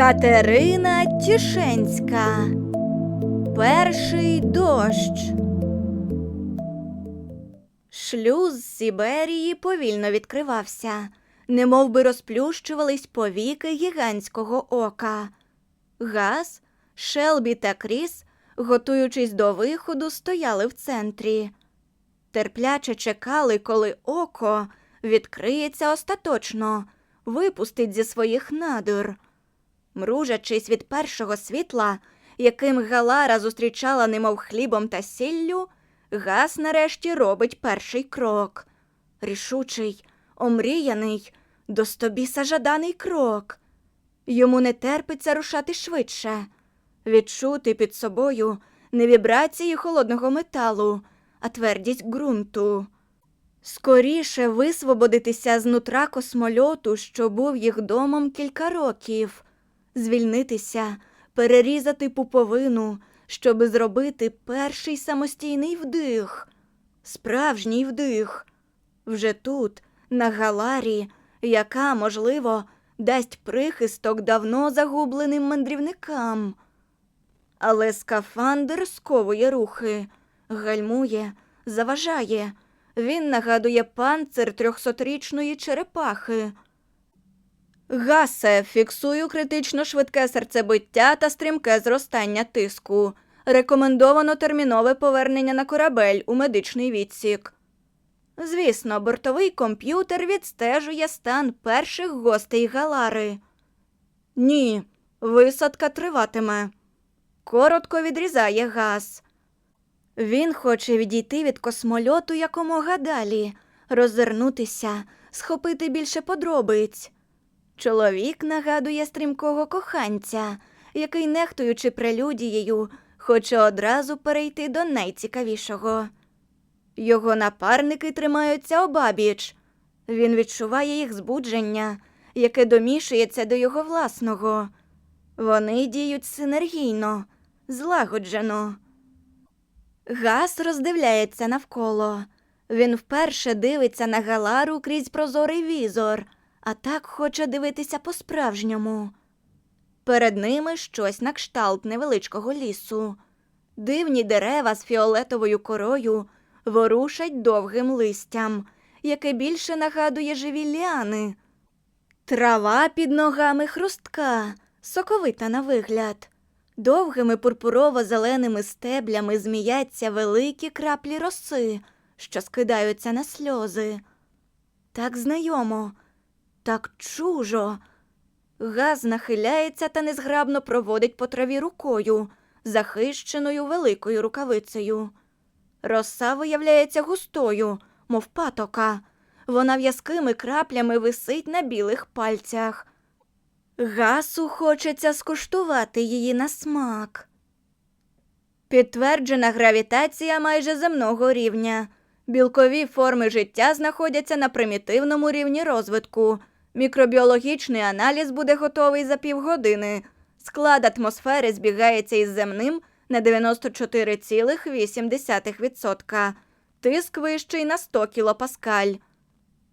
Катерина Тішенська. Перший дощ. Шлюз Сіберії повільно відкривався, немов би розплющувались повіки гігантського ока. Газ, Шелбі та Кріс, готуючись до виходу, стояли в центрі. Терпляче чекали, коли око відкриється остаточно, випустить зі своїх надр. Мружачись від першого світла, яким Галара зустрічала немов хлібом та сіллю, Газ нарешті робить перший крок. Рішучий, омріяний, до стобіса жаданий крок. Йому не терпиться рушати швидше, відчути під собою не вібрації холодного металу, а твердість ґрунту. Скоріше висвободитися з нутра космольоту, що був їх домом кілька років, звільнитися, перерізати пуповину, щоби зробити перший самостійний вдих, справжній вдих. Вже тут, на галарі, яка, можливо, дасть прихисток давно загубленим мандрівникам. Але скафандр сковує рухи, гальмує, заважає. Він нагадує панцир трьохсотрічної черепахи. Гасе, фіксую критично швидке серцебиття та стрімке зростання тиску. Рекомендовано термінове повернення на корабель у медичний відсік. Звісно, бортовий комп'ютер відстежує стан перших гостей Галари. Ні, висадка триватиме. Коротко відрізає газ. Він хоче відійти від космольоту якомога далі, розвернутися, схопити більше подробиць. Чоловік нагадує стрімкого коханця, який, нехтуючи прелюдією, хоче одразу перейти до найцікавішого. Його напарники тримаються обабіч. Він відчуває їх збудження, яке домішується до його власного. Вони діють синергійно, злагоджено. Газ роздивляється навколо. Він вперше дивиться на Галару крізь прозорий візор, а так хоче дивитися по-справжньому. Перед ними щось на кшталт невеличкого лісу. Дивні дерева з фіолетовою корою ворушать довгим листям, яке більше нагадує живі ліани. Трава під ногами хрустка, соковита на вигляд. Довгими пурпурово-зеленими стеблями зміяться великі краплі роси, що скидаються на сльози. Так знайомо, так чужо. Газ нахиляється та незграбно проводить по траві рукою, захищеною великою рукавицею. Роса виявляється густою, мов патока. Вона в'язкими краплями висить на білих пальцях. Гасу хочеться скуштувати її на смак. Підтверджена гравітація майже земного рівня. Білкові форми життя знаходяться на примітивному рівні розвитку. Мікробіологічний аналіз буде готовий за півгодини. Склад атмосфери збігається із земним на 94,8%. Тиск вищий на 100 кілопаскаль.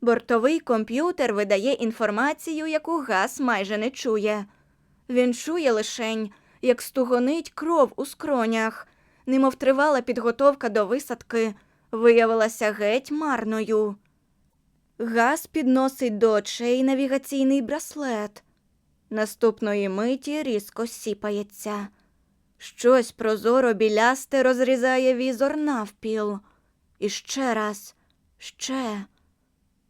Бортовий комп'ютер видає інформацію, яку газ майже не чує. Він чує лишень, як стугонить кров у скронях, немов тривала підготовка до висадки, виявилася геть марною. Газ підносить до очей навігаційний браслет. Наступної миті різко сіпається. Щось прозоро білясте розрізає візор навпіл. І ще раз, ще.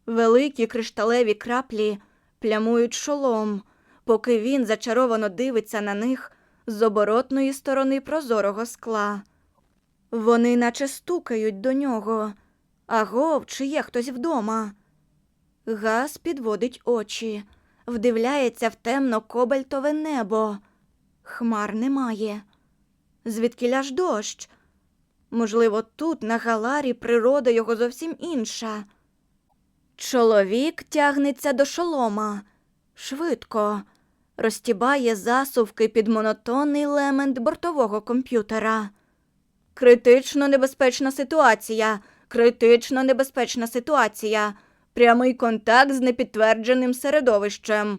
Великі кришталеві краплі плямують шолом, поки він зачаровано дивиться на них з оборотної сторони прозорого скла. Вони наче стукають до нього. Агов, чи є хтось вдома? Газ підводить очі, вдивляється в темно кобальтове небо. Хмар немає. Звідкіля ж дощ? Можливо, тут, на галарі, природа його зовсім інша. Чоловік тягнеться до шолома. Швидко. Розтібає засувки під монотонний лемент бортового комп'ютера. Критично небезпечна ситуація. Критично небезпечна ситуація. Прямий контакт з непідтвердженим середовищем.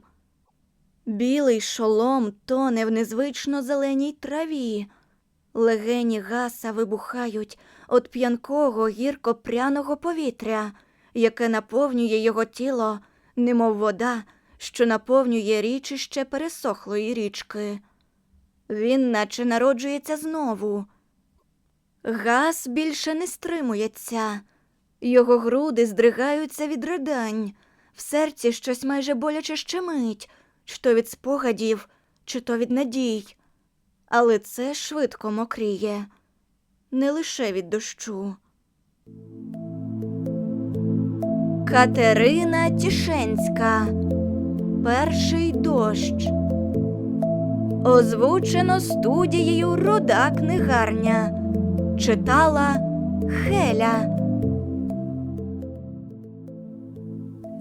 Білий шолом тоне в незвично зеленій траві. Легені гаса вибухають від п'янкого гірко-пряного повітря, яке наповнює його тіло, немов вода, що наповнює річище пересохлої річки. Він наче народжується знову. Газ більше не стримується. Його груди здригаються від ридань, в серці щось майже боляче щемить, чи то від спогадів, чи то від надій. Але це швидко мокріє, не лише від дощу. Катерина Тішенська. Перший дощ. Озвучено студією Руда книгарня. Читала Хеля.